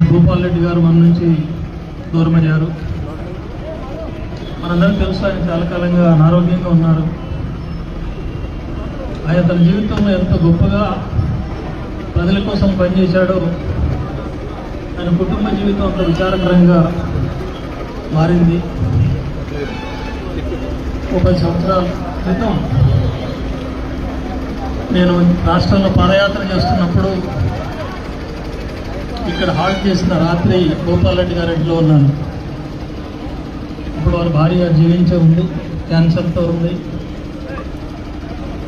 భూపాల్ రెడ్డి గారు మన నుంచి దూరమయ్యారు. మనందరం తెలుసు ఆయన చాలా కాలంగా అనారోగ్యంగా ఉన్నారు. ఆయన తన జీవితంలో ఎంత గొప్పగా ప్రజల కోసం పనిచేశాడో ఆయన కుటుంబ జీవితం అంత విచారకరంగా మారింది. ఒక సంవత్సరాల క్రితం నేను రాష్ట్రంలో పాదయాత్ర చేస్తున్నప్పుడు ఇక్కడ హాల్ట్ చేసిన రాత్రి గోపాలరెడ్డి గారి ఇంట్లో ఉన్నాను. ఇప్పుడు వారి భార్య జీవించే ఉంది క్యాన్సర్తో ఉంది.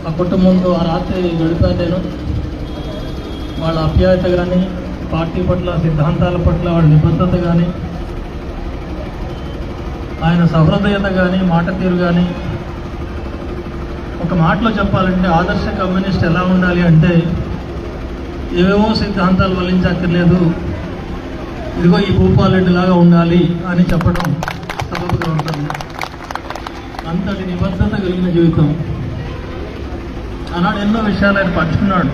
ఆ కుటుంబంతో ఆ రాత్రి గడిపాను నేను. వాళ్ళ అప్యాయత కానీ పార్టీ పట్ల సిద్ధాంతాల పట్ల వాళ్ళ నిబద్ధత కానీ ఆయన సహృదయత కానీ మాట తీరు కానీ ఒక మాటలో చెప్పాలంటే ఆదర్శ కమ్యూనిస్ట్ ఎలా ఉండాలి అంటే ఏవేవో సిద్ధాంతాలు వల్లించక్కర్లేదు ఇదిగో ఈ భూపాలెడ్డిలాగా ఉండాలి అని చెప్పడం సబబుగా ఉంటుంది. అంతటి నిబద్ధత కలిగిన జీవితం. ఆనాడు ఎన్నో విషయాలు ఆయన పంచుకున్నాడు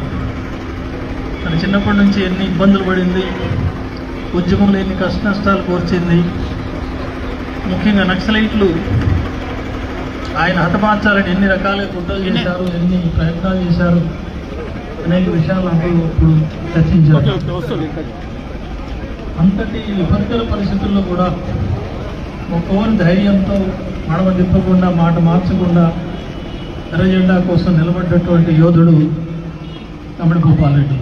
తన చిన్నప్పటి నుంచి ఎన్ని ఇబ్బందులు పడింది ఉద్యమంలో ఎన్ని కష్ట నష్టాలు కోర్చింది. ముఖ్యంగా నక్సలైట్లు ఆయన హతమార్చాలని ఎన్ని రకాలుగా కుట్రలు చేశారు ఎన్ని ప్రయత్నాలు చేశారు. అనేక విషయాలు నాకు ఇప్పుడు చర్చించారు. అంతటి విపత్కర పరిస్థితుల్లో కూడా ఒక్కోని ధైర్యంతో మడమ తిప్పకుండా మాట మార్చకుండా ఎర్ర జెండా కోసం నిలబడ్డటువంటి యోధుడు తమిళ భూపాల్ రెడ్డి.